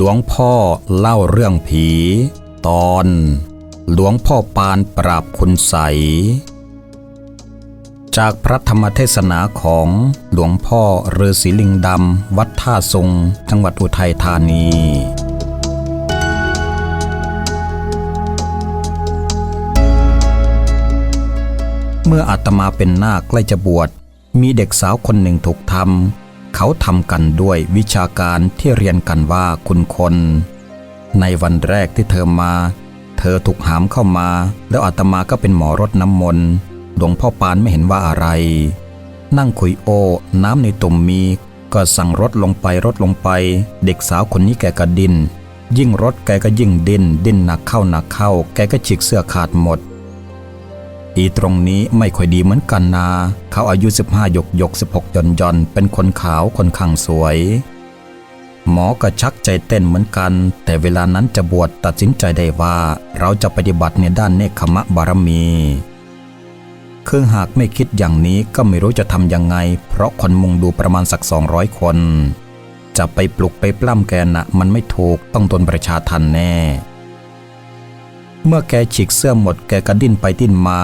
หลวงพ่อเล่าเรื่องผี ตอน หลวงพ่อปานปราบคุณใส จากพระธรรมเทศนาของหลวงพ่อฤาษีลิงดำ วัดท่าทรง จังหวัดอุทัยธานีเมื่ออาตมาเป็นนาคใกล้จะบวช มีเด็กสาวคนหนึ่งถูกทำ เขาทำกันด้วยวิชาการที่เรียนกันว่าคุณคน ในวันแรกที่เธอมา เธอถูกหามเข้ามา แล้วอาตมาก็เป็นหมอรดน้ำมนต์หลวงพ่อปานไม่เห็นว่าอะไร นั่งคุยโอ้น้ำในตุ่มมีก็สั่งรถลงไปรถลงไป เด็กสาวคนนี้แกก็ดิน ยิ่งรถแกก็ยิ่งดินดินหนักเข้าหนักเข้า แกก็ฉีกเสื้อขาดหมด อีตรงนี้ไม่ค่อยดีเหมือนกันนา เขาอายุ 15 หยกหยก 16ย่อนย่อนเป็นคนขาวคนข้างสวย หมอก็ชักใจเต้นเหมือนกัน แต่เวลานั้นจะบวชตัดสินใจได้ว่า เราจะปฏิบัติในด้านเนคขมะบารมีคือหากไม่คิดอย่างนี้ก็ไม่รู้จะทำยังไง เพราะคนมุงดูประมาณสัก 200 คน จะไปปลุกไปปล้ำแกนะมันไม่ถูกต้องตนประชาทันแน่ เมื่อแกฉีกเสื้อหมดแกก็ดิ้นไปดิ้นมา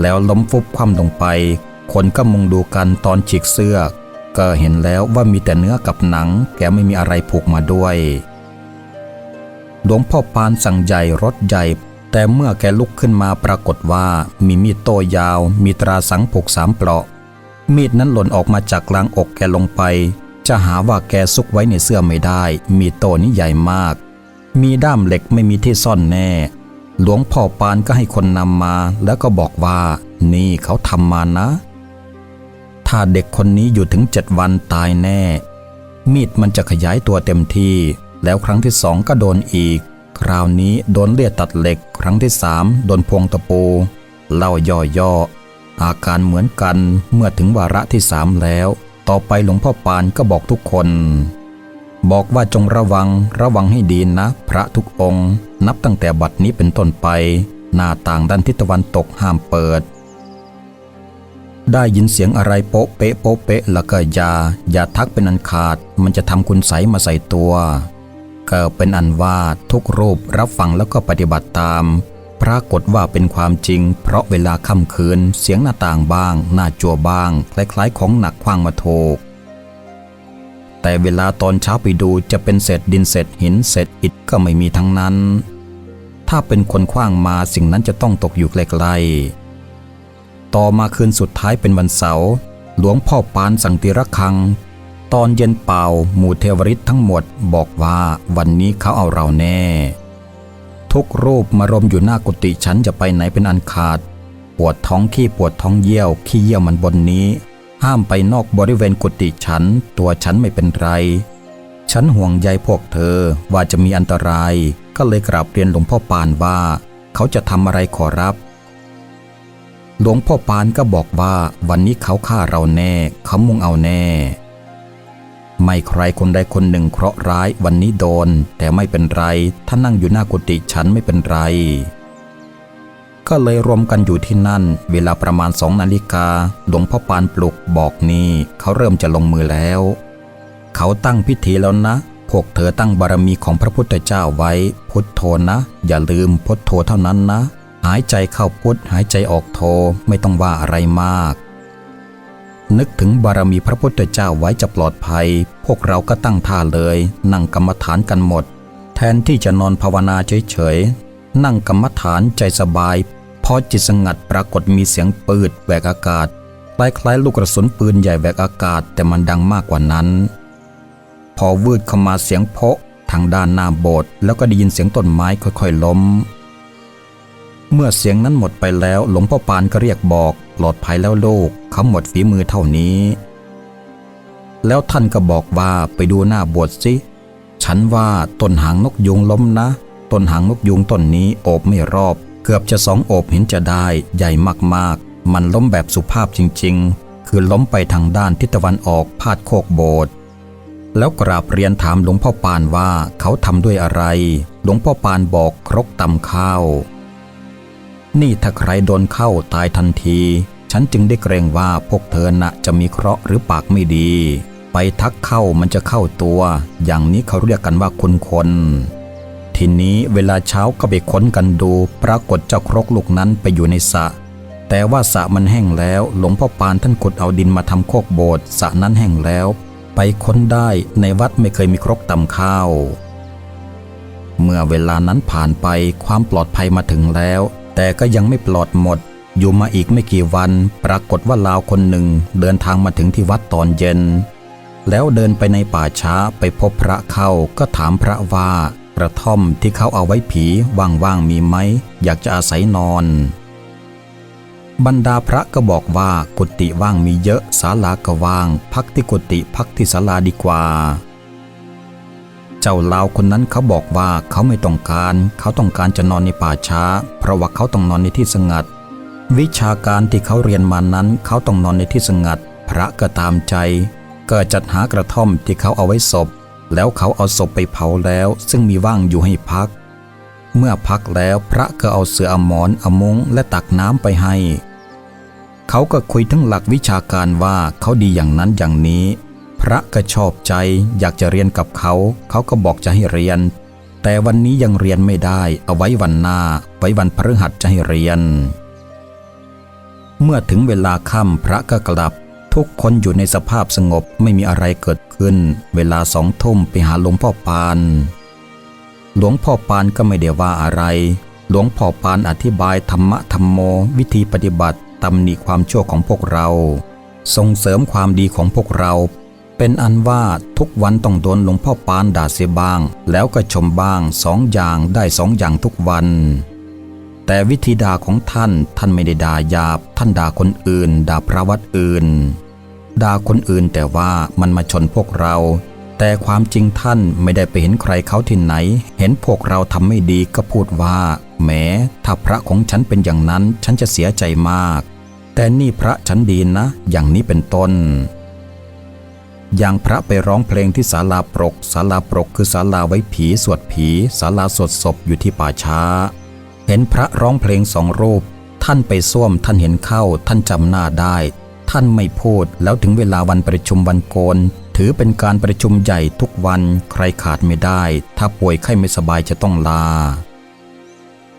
แล้วล้มฟุบคว่ำลงไป คนก็มุงดูกันตอนฉีกเสื้อ ก็เห็นแล้วว่ามีแต่เนื้อกับหนัง แกไม่มีอะไรผูกมาด้วย หลวงพ่อปานสั่งใหญ่รถใหญ่ แต่เมื่อแกลุกขึ้นมาปรากฏว่ามีมีดโต้ยาว มีตราสังผูกสามเปลาะ มีดนั้นหล่นออกมาจากกลางอกแกลงไป จะหาว่าแกซุกไว้ในเสื้อไม่ได้ มีดโตนี้ใหญ่มาก มีด้ามเหล็กไม่มีที่ซ่อนแน่ หลวงพ่อปานก็ให้คนนำมาแล้วก็บอกว่า นี่เขาทำมานะ ถ้าเด็กคนนี้อยู่ถึงเจ็ดวันตายแน่ มีดมันจะขยายตัวเต็มที่ แล้วครั้งที่สองก็โดนอีก คราวนี้โดนเลียดตัดเหล็ก ครั้งที่สามโดนพวงตะปูเล่าย่อๆอาการเหมือนกันเมื่อถึงวาระที่สามแล้ว ต่อไปหลวงพ่อปานก็บอกทุกคน บอกว่าจงระวังระวังให้ดีนะ พระทุกองค์ นับตั้งแต่บัดนี้เป็นต้นไป หน้าต่างด้านทิศตะวันตกห้ามเปิด ได้ยินเสียงอะไรโป๊ะเป๊ะโป๊ะเป๊ะแล้วก็อย่าอย่าทักเป็นอันขาด มันจะทำคุณใสยมาใส่ตัวก็เป็นอันว่าทุกรูปรับฟังแล้วก็ปฏิบัติตาม ปรากฏว่าเป็นความจริง เพราะเวลาค่ำคืน เสียงหน้าต่างบ้าง หน้าจั่วบ้าง คล้ายๆ ของหนักคว้างมาโถก แต่เวลาตอนเช้าไปดูจะเป็นเศษดินเศษหินเศษอิฐก็ไม่มีทั้งนั้น ถ้าเป็นคนคว้างมาสิ่งนั้นจะต้องตกอยู่ใกลๆต่อมาคืนสุดท้ายเป็นวันเสาร์หลวงพ่อปานสังตีระฆัง ตอนเย็นเป่าหมู่เทวริษทั้งหมดบอกว่าวันนี้เขาเอาเราแน่ ทุกรูปมารมอยู่หน้ากุฏิฉันจะไปไหนเป็นอันขาด ปวดท้องขี้ปวดท้องเยี่ยวขี้เยี่ยวมันบนนี้ ห้ามไปนอกบริเวณกุฏิฉัน ตัวฉันไม่เป็นไร ฉันห่วงใยพวกเธอว่าจะมีอันตราย ก็เลยกราบเรียนหลวงพ่อปานว่า เขาจะทำอะไรขอรับ หลวงพ่อปานก็บอกว่าวันนี้เขาฆ่าเราแน่ เขามุ่งเอาแน่ ไม่ใครคนใดคนหนึ่งเคราะห์ร้ายวันนี้โดน แต่ไม่เป็นไร ถ้านั่งอยู่หน้ากุฏิฉันไม่เป็นไร ก็เลยรวมกันอยู่ที่นั่น เวลาประมาณสองนาฬิกาหลวงพ่อปานปลุกบอกนี่เขาเริ่มจะลงมือแล้ว เขาตั้งพิธีแล้วนะ พวกเธอตั้งบารมีของพระพุทธเจ้าไว้ พุทโธนะ อย่าลืมพุทโธเท่านั้นนะ หายใจเข้าพุทหายใจออกโธไม่ต้องว่าอะไรมาก นึกถึงบารมีพระพุทธเจ้าไว้จะปลอดภัย พวกเราก็ตั้งท่าเลย นั่งกรรมฐานกันหมด แทนที่จะนอนภาวนาเฉยๆนั่งกรรมฐานใจสบาย พอจิตสงัดปรากฏมีเสียงปืดแหวกอากาศคล้ายๆลูกกระสุนปืนใหญ่แหวกอากาศแต่มันดังมากกว่านั้น พอวืดเข้ามาเสียงโพาะทางด้านหน้าโบสถ์แล้วก็ได้ยินเสียงต้นไม้ค่อยๆล้ม เมื่อเสียงนั้นหมดไปแล้วหลวงพ่อปานก็เรียกบอกปลอดภัยแล้วโลกเขาหมดฝีมือเท่านี้ แล้วท่านก็บอกว่าไปดูหน้าโบสถ์สิ ฉันว่าต้นหางนกยุงล้มนะ ต้นหางนกยุงต้นนี้โอบไม่รอบ เกือบจะสองโอบเห็นจะได้ใหญ่มากๆ มันล้มแบบสุภาพจริงๆ คือล้มไปทางด้านทิศตะวันออกพาดโคกโบสถ์แล้วกราบเรียนถามหลวงพ่อปานว่าเขาทำด้วยอะไร หลวงพ่อปานบอกครกตำข้าว นี่ถ้าใครโดนเข้าตายทันที ฉันจึงได้เกรงว่าพวกเธอน่ะจะมีเคราะห์หรือปากไม่ดี ไปทักเข้ามันจะเข้าตัว อย่างนี้เขาเรียกกันว่าคุณคน ทีนี้เวลาเช้าก็ไปค้นกันดู ปรากฏเจ้าครกลูกนั้นไปอยู่ในสระแต่ว่าสระมันแห้งแล้ว หลวงพ่อปานท่านขุดเอาดินมาทำโคกโบสถ์สระนั้นแห้งแล้ว ไปค้นได้ในวัดไม่เคยมีครกตำข้าว เมื่อเวลานั้นผ่านไปความปลอดภัยมาถึงแล้ว แต่ก็ยังไม่ปลอดหมด อยู่มาอีกไม่กี่วัน ปรากฏว่าลาวคนหนึ่งเดินทางมาถึงที่วัดตอนเย็น แล้วเดินไปในป่าช้าไปพบพระเข้าก็ถามพระว่า กระท่อมที่เขาเอาไว้ผีว่างๆมีไหม อยากจะอาศัยนอน บรรดาพระก็บอกว่ากุฏิว่างมีเยอะศาลาก็ว่าง พักที่กุฏิพักที่ศาลาดีกว่า เจ้าลาวคนนั้นเขาบอกว่าเขาไม่ต้องการ เขาต้องการจะนอนในป่าช้า เพราะว่าเขาต้องนอนในที่สงัด วิชาการที่เขาเรียนมานั้นเขาต้องนอนในที่สงัด พระก็ตามใจ ก็จัดหากระท่อมที่เขาเอาไว้ศพ แล้วเขาเอาศพไปเผาแล้วซึ่งมีว่างอยู่ให้พัก เมื่อพักแล้วพระก็เอาเสืออมอนอมงและตักน้ำไปให้ เขาก็คุยถึงหลักวิชาการว่าเขาดีอย่างนั้นอย่างนี้ พระก็ชอบใจอยากจะเรียนกับเขา เขาก็บอกจะให้เรียน แต่วันนี้ยังเรียนไม่ได้เอาไว้วันหน้า ไว้วันพฤหัสจะให้เรียน เมื่อถึงเวลาค่ำพระก็กลับ ทุกคนอยู่ในสภาพสงบไม่มีอะไรเกิดขึ้น เวลาสองทุ่มไปหาหลวงพ่อปาน หลวงพ่อปานก็ไม่ได้ว่าอะไร หลวงพ่อปานอธิบายธรรมะธรรมโม วิธีปฏิบัติตำหนิความชั่วของพวกเรา ส่งเสริมความดีของพวกเรา เป็นอันว่าทุกวันต้องโดนหลวงพ่อปานด่าเสียบ้าง แล้วก็ชมบ้างสองอย่างได้สองอย่างทุกวัน แต่วิธีด่าของท่านท่านไม่ได้ด่าหยาบ ท่านด่าคนอื่น ด่าพระวัดอื่น ด่าคนอื่นแต่ว่ามันมาชนพวกเรา แต่ความจริงท่านไม่ได้ไปเห็นใครเขาที่ไหน เห็นพวกเราทำไม่ดีก็พูดว่าแหมถ้าพระของฉันเป็นอย่างนั้นฉันจะเสียใจมาก แต่นี่พระฉันดีนะ อย่างนี้เป็นต้น อย่างพระไปร้องเพลงที่ศาลาปรกศาลาปรกคือศาลาไว้ผีสวดผีศาลาสวดศพอยู่ที่ป่าช้า เห็นพระร้องเพลงสองรูป ท่านไปส้วมท่านเห็นเข้า ท่านจำหน้าได้ ท่านไม่พูดแล้วถึงเวลาวันประชุมวันโกน ถือเป็นการประชุมใหญ่ทุกวัน ใครขาดไม่ได้ ถ้าป่วยไข้ไม่สบายจะต้องลา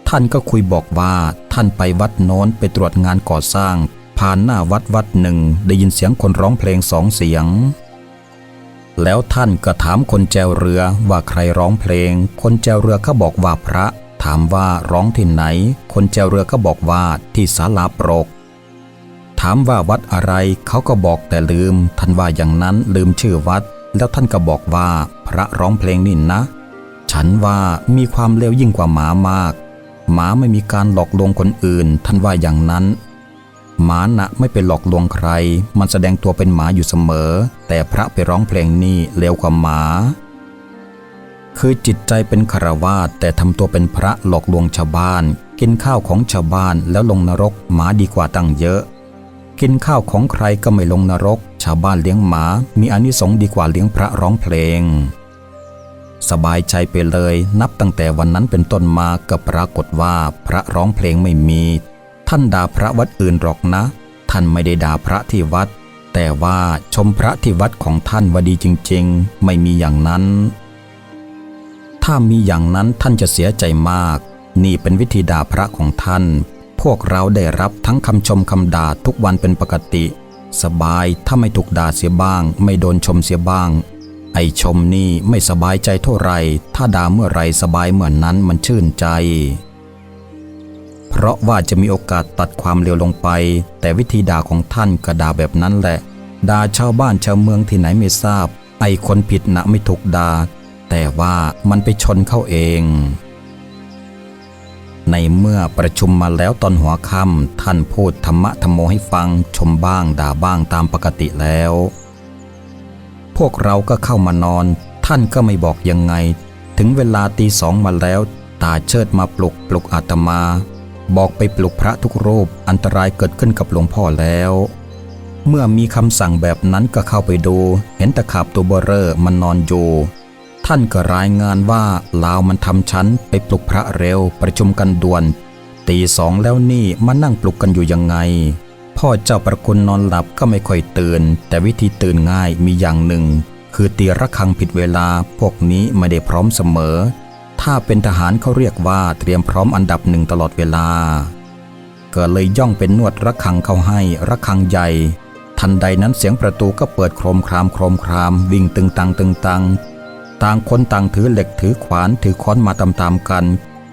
ท่านก็คุยบอกว่าท่านไปวัดโน้นไปตรวจงานก่อสร้าง ผ่านหน้าวัดวัดหนึ่งได้ยินเสียงคนร้องเพลงสองเสียงแล้วท่านก็ถามคนแจวเรือว่าใครร้องเพลง คนแจวเรือก็บอกว่าพระ ถามว่าร้องที่ไหน คนแจวเรือก็บอกว่าที่ศาลาปรก ถามว่าวัดอะไรเขาก็บอกแต่ลืม ท่านว่าอย่างนั้นลืมชื่อวัด แล้วท่านก็บอกว่า พระร้องเพลงนี่นะ ฉันว่ามีความเลวยิ่งกว่าหมามาก หมาไม่มีการหลอกลวงคนอื่น ท่านว่าอย่างนั้นหมานะไม่ไปหลอกลวงใคร มันแสดงตัวเป็นหมาอยู่เสมอ แต่พระไปร้องเพลงนี่เลวกว่าหมา คือจิตใจเป็นคารวาสแต่ทำตัวเป็นพระหลอกลวงชาวบ้าน กินข้าวของชาวบ้านแล้วลงนรกหมาดีกว่าตั้งเยอะ กินข้าวของใครก็ไม่ลงนรก ชาวบ้านเลี้ยงหมา มีอานิสงส์ดีกว่าเลี้ยงพระร้องเพลง สบายใจไปเลย นับตั้งแต่วันนั้นเป็นต้นมาก็ปรากฏว่าพระร้องเพลงไม่มี ท่านด่าพระวัดอื่นหรอกนะ ท่านไม่ได้ด่าพระที่วัด แต่ว่าชมพระที่วัดของท่านว่าดีจริง ๆ ไม่มีอย่างนั้น ถ้ามีอย่างนั้นท่านจะเสียใจมาก นี่เป็นวิธีด่าพระของท่าน พวกเราได้รับทั้งคำชมคำด่าทุกวันเป็นปกติ สบายถ้าไม่ถูกด่าเสียบ้าง ไม่โดนชมเสียบ้าง ไอชมนี่ไม่สบายใจเท่าไร ถ้าด่าเมื่อไรสบายเหมือนนั้นมันชื่นใจ เพราะว่าจะมีโอกาสตัดความเลวลงไป แต่วิธีด่าของท่านก็ด่าแบบนั้นแหละด่าชาวบ้านชาวเมืองที่ไหนไม่ทราบ ไอคนผิดนะไม่ถูกด่า แต่ว่ามันไปชนเข้าเอง ในเมื่อประชุมมาแล้วตอนหัวค่ำท่านพูดธรรมะธรรมโมให้ฟังชมบ้างด่าบ้างตามปกติแล้ว พวกเราก็เข้ามานอน ท่านก็ไม่บอกยังไง ถึงเวลาตีสองมาแล้ว ตาเชิดมาปลุกปลุกอาตมา บอกไปปลุกพระทุกรูปอันตรายเกิดขึ้นกับหลวงพ่อแล้วเมื่อมีคำสั่งแบบนั้นก็เข้าไปดู เห็นตะขาบตัวเบอเรอร์มันนอนอยู่ ท่านก็รายงานว่าลาวมันทำชั้นไปปลุกพระเร็วประชุมกันด่วน ตีสองแล้วนี่มานั่งปลุกกันอยู่ยังไง พ่อเจ้าประคุณนอนหลับก็ไม่ค่อยตื่น แต่วิธีตื่นง่ายมีอย่างหนึ่ง คือตีระฆังผิดเวลาพวกนี้ไม่ได้พร้อมเสมอ ถ้าเป็นทหารเขาเรียกว่าเตรียมพร้อมอันดับหนึ่งตลอดเวลาก็เลยย่องเป็นนวดระฆังเขาให้ระฆังใหญ่ทันใดนั้นเสียงประตูก็เปิดโครมครามโครมคราม วิ่งตึงตังตึงตัง ต่างคนต่างถือเหล็กถือขวานถือค้อนมาตามๆกัน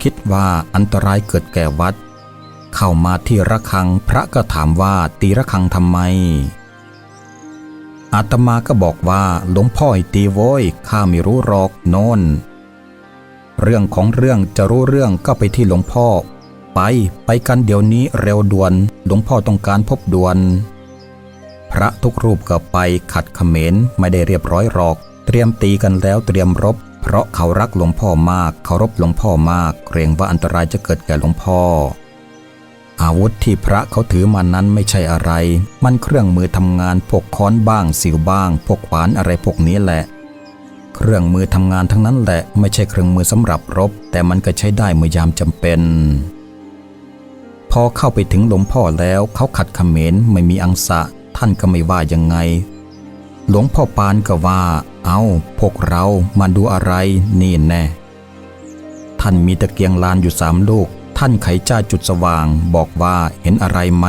คิดว่าอันตรายเกิดแก่วัด เข้ามาที่ระฆังพระก็ถามว่าตีระฆังทำไม อาตมาก็บอกว่าหลวงพ่อตีโว้ยข้าไม่รู้หรอกโน่นเรื่องของเรื่องจะรู้เรื่องก็ไปที่หลวงพ่อ ไปไปกันเดี๋ยวนี้เร็วด่วน หลวงพ่อต้องการพบด่วน พระทุกรูปก็ไปขัดเขมรไม่ได้เรียบร้อยหรอก เตรียมตีกันแล้วเตรียมรบ เพราะเขารักหลวงพ่อมากเคารพหลวงพ่อมาก เกรงว่าอันตรายจะเกิดแก่หลวงพ่อ อาวุธที่พระเขาถือมานั้นไม่ใช่อะไร มันเครื่องมือทำงานพวกค้อนบ้าง สิวบ้าง พวกขวานอะไรพวกนี้แหละ เครื่องมือทำงานทั้งนั้นแหละ ไม่ใช่เครื่องมือสำหรับรบ แต่มันก็ใช้ได้เมื่อยามจำเป็นพอเข้าไปถึงหลวงพ่อแล้วเขาขัดเขมรไม่มีอังสะ ท่านก็ไม่ว่ายังไง หลวงพ่อปานก็ว่า เอาพวกเรามาดูอะไรนี่แน่ ท่านมีตะเกียงลานอยู่สามลูก ท่านไขจ้าจุดสว่างบอกว่าเห็นอะไรไหม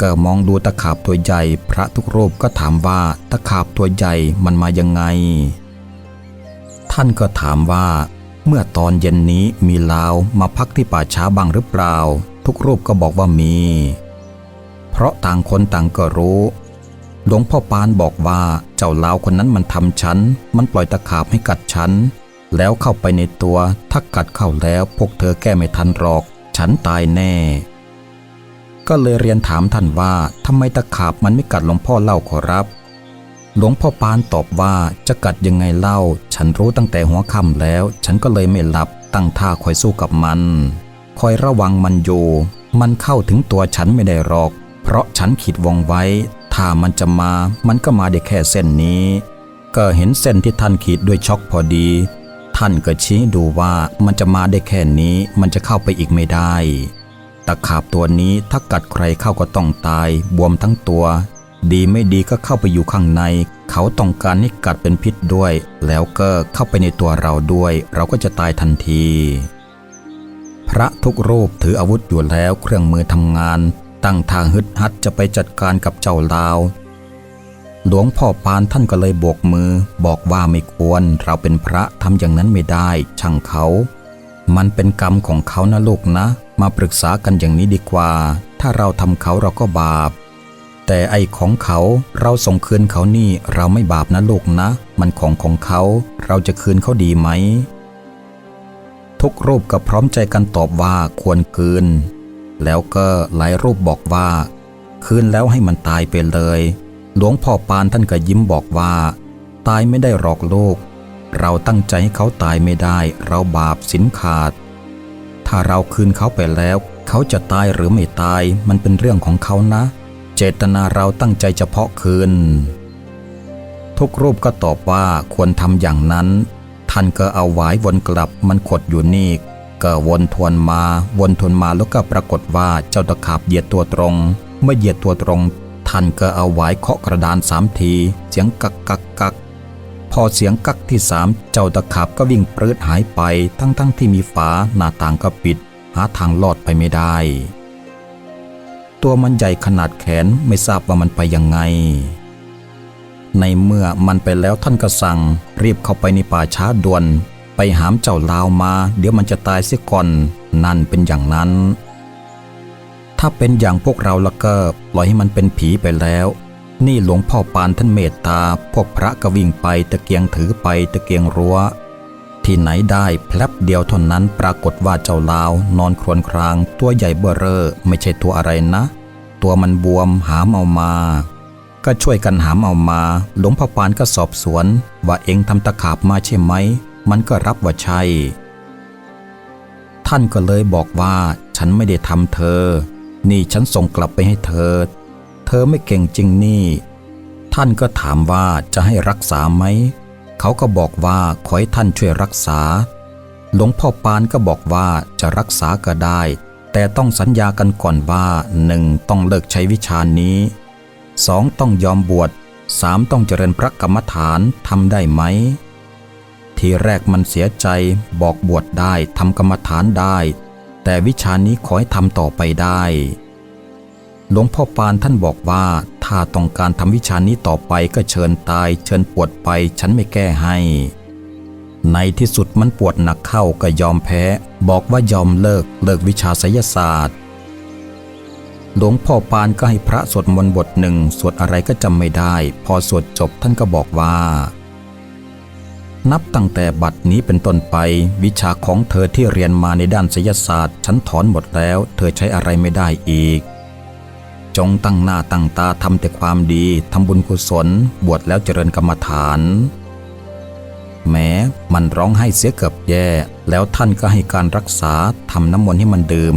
ก็มองดูตะขาบตัวใหญ่ พระทุกรูปก็ถามว่าตะขาบตัวใหญ่มันมายังไง ท่านก็ถามว่า เมื่อตอนเย็นนี้มีลาวมาพักที่ป่าช้าบ้างหรือเปล่า ทุกรูปก็บอกว่ามี เพราะต่างคนต่างก็รู้ หลวงพ่อปานบอกว่าเจ้าลาวคนนั้นมันทำฉัน มันปล่อยตะขาบให้กัดฉัน แล้วเข้าไปในตัว ถ้ากัดเข้าแล้วพวกเธอแก้ไม่ทันหรอก ฉันตายแน่ ก็เลยเรียนถามท่านว่าทำไมตะขาบมันไม่กัดหลวงพ่อเล่าขอรับ หลวงพ่อปานตอบว่าจะกัดยังไงเล่า ฉันรู้ตั้งแต่หัวค่ำแล้ว ฉันก็เลยไม่หลับตั้งท่าคอยสู้กับมัน คอยระวังมันอยู่ มันเข้าถึงตัวฉันไม่ได้หรอก เพราะฉันขีดวงไว้ ถ้ามันจะมา มันก็มาได้แค่เส้นนี้ ก็เห็นเส้นที่ท่านขีดด้วยช็อกพอดี ท่านก็ชี้ดูว่ามันจะมาได้แค่นี้ มันจะเข้าไปอีกไม่ได้ ตะขาบตัวนี้ถ้ากัดใครเข้าก็ต้องตาย บวมทั้งตัว ดีไม่ดีก็เข้าไปอยู่ข้างใน เขาต้องการให้กัดเป็นพิษด้วย แล้วก็เข้าไปในตัวเราด้วย เราก็จะตายทันทีพระทุกรูปถืออาวุธอยู่แล้วเครื่องมือทำงาน ตั้งทางฮึดฮัดจะไปจัดการกับเจ้าลาว หลวงพ่อปานท่านก็เลยโบกมือ บอกว่าไม่ควรเราเป็นพระทำอย่างนั้นไม่ได้ ช่างเขา มันเป็นกรรมของเขานะลูกนะ มาปรึกษากันอย่างนี้ดีกว่า ถ้าเราทำเขาเราก็บาป แต่ไอของเขาเราส่งคืนเขานี่เราไม่บาปนะลูกนะ มันของของเขา เราจะคืนเขาดีไหมทุกรูปก็พร้อมใจกันตอบว่าควรคืน แล้วก็หลายรูปบอกว่า คืนแล้วให้มันตายไปเลย หลวงพ่อปานท่านก็ยิ้มบอกว่า ตายไม่ได้หรอกลูก เราตั้งใจให้เขาตายไม่ได้ เราบาปสินขาด ถ้าเราคืนเขาไปแล้ว เขาจะตายหรือไม่ตายมันเป็นเรื่องของเขานะ เจตนาเราตั้งใจเฉพาะคืน ทุกรูปก็ตอบว่าควรทำอย่างนั้นท่านก็เอาหวายวนกลับมันขดอยู่นี่ ก็วนทวนมา วนทวนมาแล้วก็ปรากฏว่าเจ้าตะขาบเหยียดตัวตรง เมื่อเหยียดตัวตรงท่านก็เอาหวายเคาะกระดานสามที เสียงกักกักกักพอเสียงกักที่สามเจ้าตะขาบก็วิ่งปลืดหายไป ทั้งๆทที่มีฝาหน้าต่างก็ปิด หาทางลอดไปไม่ได้ ตัวมันใหญ่ขนาดแขนไม่ทราบว่ามันไปยังไง ในเมื่อมันไปแล้วท่านก็สั่งรีบเข้าไปในป่าช้าด่วน หามเจ้าลาวมา เดี๋ยวมันจะตายเสียก่อน นั่นเป็นอย่างนั้น ถ้าเป็นอย่างพวกเราละก็ปล่อยให้มันเป็นผีไปแล้ว นี่หลวงพ่อปานท่านเมตตา พวกพระก็วิ่งไปตะเกียงถือไปตะเกียงรั้ว ที่ไหนได้แพลบเดียวเท่านั้นปรากฏว่าเจ้าลาว นอนครวญคราง ตัวใหญ่เบ้อเร่อไม่ใช่ตัวอะไรนะ ตัวมันบวมหามเอามาก็ช่วยกันหามเอามา หลวงพ่อปานก็สอบสวน ว่าเองทำตะขาบมาใช่ไหม มันก็รับว่าใช่ ท่านก็เลยบอกว่าฉันไม่ได้ทำเธอ นี่ฉันส่งกลับไปให้เธอ เธอไม่เก่งจริงนี่ ท่านก็ถามว่าจะให้รักษาไหม เขาก็บอกว่าขอให้ท่านช่วยรักษา หลวงพ่อปานก็บอกว่าจะรักษาก็ได้ แต่ต้องสัญญากันก่อนว่าหนึ่งต้องเลิกใช้วิชานี้สองต้องยอมบวชสามต้องเจริญพระกรรมฐานทำได้ไหม ทีแรกมันเสียใจบอกบวชได้ทำกรรมฐานได้ แต่วิชานี้ขอให้ทำต่อไปได้ หลวงพ่อปานท่านบอกว่าถ้าต้องการทำวิชานี้ต่อไปก็เชิญตาย เชิญปวดไปฉันไม่แก้ให้ ในที่สุดมันปวดหนักเข้าก็ยอมแพ้ บอกว่ายอมเลิกเลิกวิชาไสยศาสตร์หลวงพ่อปานก็ให้พระสวดมนต์บทหนึ่งสวดอะไรก็จำไม่ได้ พอสวดจบท่านก็บอกว่า นับตั้งแต่บัดนี้เป็นต้นไป วิชาของเธอที่เรียนมาในด้านไสยศาสตร์ฉันถอนหมดแล้ว เธอใช้อะไรไม่ได้อีก จงตั้งหน้าตั้งตาทำแต่ความดีทำบุญกุศล บวชแล้วเจริญกรรมฐาน แม้มันร้องให้เสียเกือบแย่ แล้วท่านก็ให้การรักษาทำน้ำมนต์ให้มันดื่ม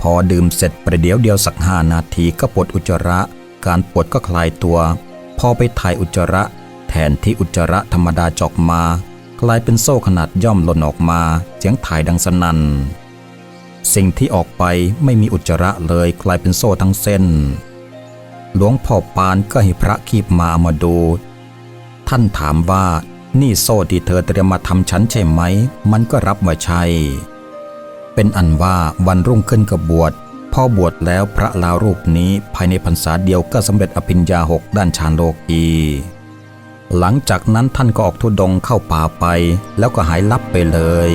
พอดื่มเสร็จประเดี๋ยวเดียวสักห้านาทีก็ปวดอุจจาระ การปวดก็คลายตัว พอไปถ่ายอุจจาระ แทนที่อุจจาระธรรมดาจอกมา กลายเป็นโซ่ขนาดย่อมหล่นออกมาเสียงถ่ายดังสนั่นสิ่งที่ออกไปไม่มีอุจจาระเลยกลายเป็นโซ่ทั้งเส้น หลวงพ่อปานก็ให้พระคีบมามาดู ท่านถามว่านี่โซ่ที่เธอเตรียมมาทำฉันใช่ไหม มันก็รับว่าใช่ เป็นอันว่าวันรุ่งขึ้นกบบวชพอบวชแล้วพระลารูปนี้ภายในพรรษาเดียวก็สำเร็จอภิญญาหกด้านฌานโลกี หลังจากนั้นท่านก็ออกทุดงเข้าป่าไป แล้วก็หายลับไปเลย